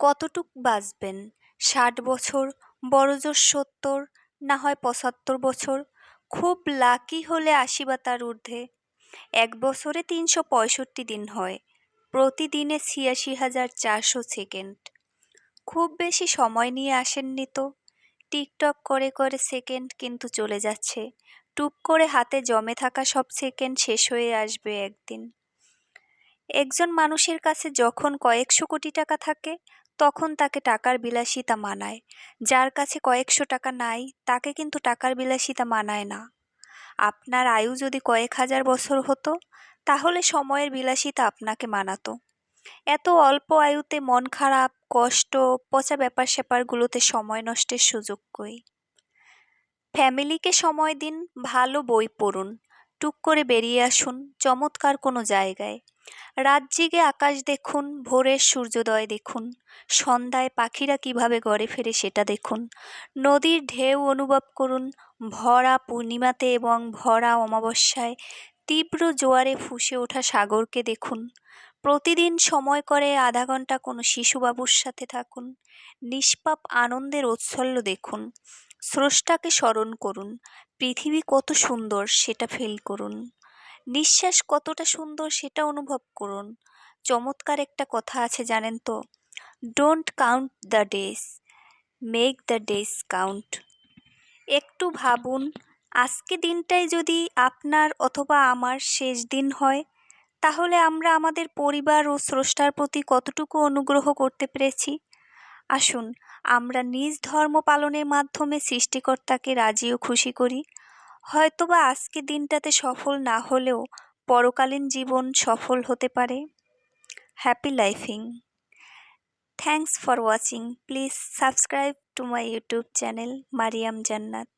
কতটুক বাঁচবেন? ষাট বছর, বড়জোর সত্তর, না হয় পঁচাত্তর বছর? খুব লাকি হলে আশি বা তার ঊর্ধ্বে। এক বছরে তিনশো পঁয়ষট্টি দিন হয়। প্রতিদিনে ছিয়াশি হাজার চারশো সেকেন্ড। খুব বেশি সময় নিয়ে আসেননি তো। টিকটক করে করে সেকেন্ড কিন্তু চলে যাচ্ছে। টুপ করে হাতে জমে থাকা সব সেকেন্ড শেষ হয়ে আসবে একদিন। একজন মানুষের কাছে যখন কয়েকশো কোটি টাকা থাকে তখন তাকে টাকার বিলাসিতা মানায়। যার কাছে কয়েকশো টাকা নাই, তাকে কিন্তু টাকার বিলাসিতা মানায় না। আপনার আয়ু যদি কয়েক হাজার বছর হতো, তাহলে সময়ের বিলাসিতা আপনাকে মানাতো। এত অল্প আয়ুতে মন খারাপ, কষ্ট, পচা ব্যাপার স্যাপারগুলোতে সময় নষ্টের সুযোগ কই? ফ্যামিলিকে সময় দিন, ভালো বই পড়ুন, টুক করে বেরিয়ে আসুন, চমৎকার কোনো জায়গায়। রাত জেগে আকাশ দেখুন, ভোরের সূর্যোদয় দেখুন। সন্ধ্যায় পাখিরা কীভাবে ঘরে ফেরে সেটা দেখুন। নদীর ঢেউ অনুভব করুন, ভরা পূর্ণিমাতে এবং ভরা অমাবস্যায় তীব্র জোয়ারে ফুসে ওঠা সাগরকে দেখুন। প্রতিদিন সময় করে আধা ঘণ্টা কোনো শিশুবাবুর সাথে থাকুন। নিষ্পাপ আনন্দের ঔৎসল্য দেখুন। স্রষ্টাকে স্মরণ করুন। পৃথিবী কত সুন্দর সেটা ফিল করুন। নিঃশ্বাস কতটা সুন্দর সেটা অনুভব করুন। চমৎকার একটা কথা আছে জানেন তো don't count the days make the days count একটু ভাবুন, আজকে দিনটাই যদি আপনার অথবা আমার শেষ দিন হয়, তাহলে আমরা আমাদের পরিবার ও স্রষ্টার প্রতি কতটুকু অনুগ্রহ করতে পেরেছি? আসুন, আমরা নিজ ধর্ম পালনের মাধ্যমে সৃষ্টিকর্তাকে রাজি ও খুশি করি। হয়তোবা আজকে দিনটাতে সফল না হলেও পরকালীন জীবন সফল হতে পারে। Happy লাইফিং thanks for watching please subscribe to my YouTube channel Mariam Jannat